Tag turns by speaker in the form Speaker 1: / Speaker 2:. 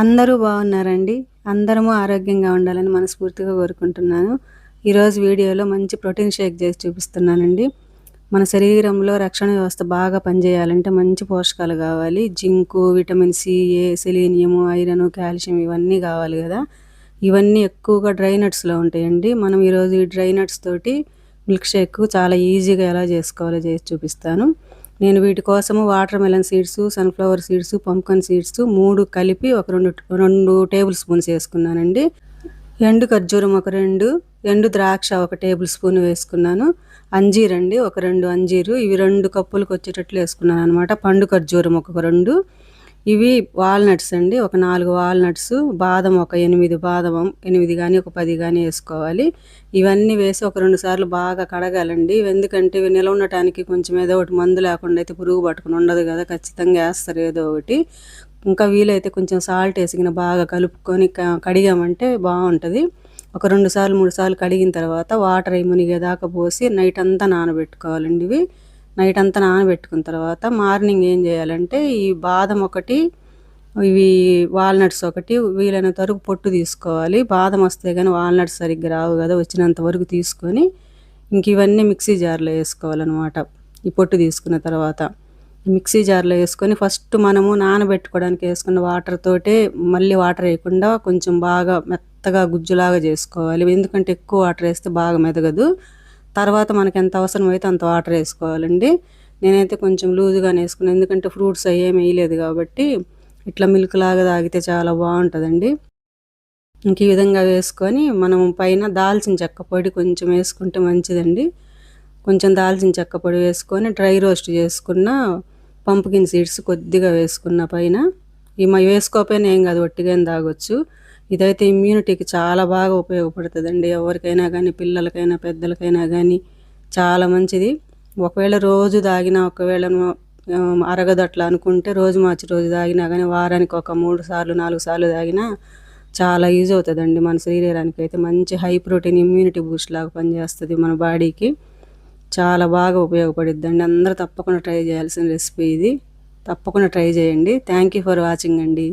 Speaker 1: అందరూ బాగున్నారండి. అందరము ఆరోగ్యంగా ఉండాలని మనస్ఫూర్తిగా కోరుకుంటున్నాను. ఈరోజు వీడియోలో మంచి ప్రోటీన్ షేక్ చేసి చూపిస్తున్నానండి. మన శరీరంలో రక్షణ వ్యవస్థ బాగా పనిచేయాలంటే మంచి పోషకాలు కావాలి. Zinc vitamin C A selenium iron calcium ఇవన్నీ కావాలి కదా. ఇవన్నీ ఎక్కువగా డ్రై నట్స్లో ఉంటాయండి. మనం ఈరోజు ఈ డ్రై నట్స్ తోటి మిల్క్ షేక్ చాలా ఈజీగా ఎలా చేసుకోవాలో చేసి చూపిస్తాను. నేను వీటి కోసము watermelon seeds sunflower seeds pumpkin seeds మూడు కలిపి ఒక రెండు రెండు టేబుల్ స్పూన్స్ వేసుకున్నానండి. ఎండు ఖర్జూరం ఒక రెండు ఎండు ద్రాక్ష ఒక టేబుల్ స్పూన్ వేసుకున్నాను. అంజీరండి ఒక రెండు అంజీరు. ఇవి రెండు కప్పులకు వచ్చేటట్లు వేసుకున్నాను అనమాట పండు ఖర్జూరం ఒక రెండు ఇవి వాల్నట్స్ అండి. ఒక నాలుగు వాల్నట్స్ బాదం ఒక ఎనిమిది బాదం ఎనిమిది కానీ ఒక పది కానీ వేసుకోవాలి. ఇవన్నీ వేసి ఒక రెండు సార్లు బాగా కడగాలండి. ఎందుకంటే ఇవి నిలవ ఉండటానికి కొంచెం ఏదో ఒకటి మందు లేకుండా అయితే పురుగు పట్టుకుని ఉండదు కదా ఖచ్చితంగా వేస్తారు ఏదో ఒకటి. ఇంకా వీలైతే కొంచెం సాల్ట్ వేసుకుని బాగా కలుపుకొని కడిగామంటే బాగుంటుంది. ఒక రెండు సార్లు మూడు సార్లు కడిగిన తర్వాత వాటర్ అయి మునిగేదాకా పోసి నైట్ అంతా నానబెట్టుకోవాలండి ఇవి. నైట్ అంతా నానబెట్టుకున్న తర్వాత మార్నింగ్ ఏం చేయాలంటే ఈ బాదం ఒకటి ఇవి వాల్నట్స్ ఒకటి వీలైనంత వరకు పొట్టు తీసుకోవాలి. బాదం వస్తే కానీ వాల్నట్స్ సరిగ్గా రావు కదా వచ్చినంత వరకు తీసుకొని ఇంక ఇవన్నీ మిక్సీ జార్లో వేసుకోవాలన్నమాట. ఈ పొట్టు తీసుకున్న తర్వాత మిక్సీ జార్లో వేసుకొని ఫస్ట్ మనము నానబెట్టుకోవడానికి వేసుకున్న వాటర్ తోటే మళ్ళీ వాటర్ వేయకుండా కొంచెం బాగా మెత్తగా గుజ్జులాగా చేసుకోవాలి. ఎందుకంటే ఎక్కువ వాటర్ వేస్తే బాగా మెదగదు. తర్వాత మనకి ఎంత అవసరం అయితే అంత వాటర్ వేసుకోవాలండి. నేనైతే కొంచెం లూజ్గానే వేసుకున్నాను ఎందుకంటే ఫ్రూట్స్ అయ్యేమి వేయలేదు కాబట్టి ఇట్లా మిల్క్ లాగా తాగితే చాలా బాగుంటుందండి. ఇంక ఈ విధంగా వేసుకొని మనం పైన దాల్చిన చెక్క పొడి కొంచెం వేసుకుంటే మంచిదండి. కొంచెం దాల్చిన చెక్క పొడి వేసుకొని డ్రై రోస్ట్ చేసుకున్న పంపుకిన్ సీడ్స్ కొద్దిగా వేసుకున్న పైన. ఈ మా వేసుకోకపోయినా ఏం కాదు ఒట్టిగా తాగొచ్చు. ఇదైతే ఇమ్యూనిటీకి చాలా బాగా ఉపయోగపడుతుందండి. ఎవరికైనా కానీ పిల్లలకైనా పెద్దలకైనా కానీ చాలా మంచిది. ఒకవేళ రోజు తాగినా ఒకవేళ అరగదు అట్లా అనుకుంటే రోజు మార్చి రోజు తాగినా కానీ వారానికి ఒక మూడు సార్లు నాలుగు సార్లు తాగినా చాలా యూజ్ అవుతుందండి మన శరీరానికి. అయితే మంచి హై ప్రోటీన్ ఇమ్యూనిటీ బూస్ట్ లాగా పనిచేస్తుంది మన బాడీకి. చాలా బాగా ఉపయోగపడుద్దండి. అందరూ తప్పకుండా ట్రై చేయాల్సిన రెసిపీ ఇది. తప్పకుండా ట్రై చేయండి. థ్యాంక్ యూ ఫర్ వాచింగ్ అండి.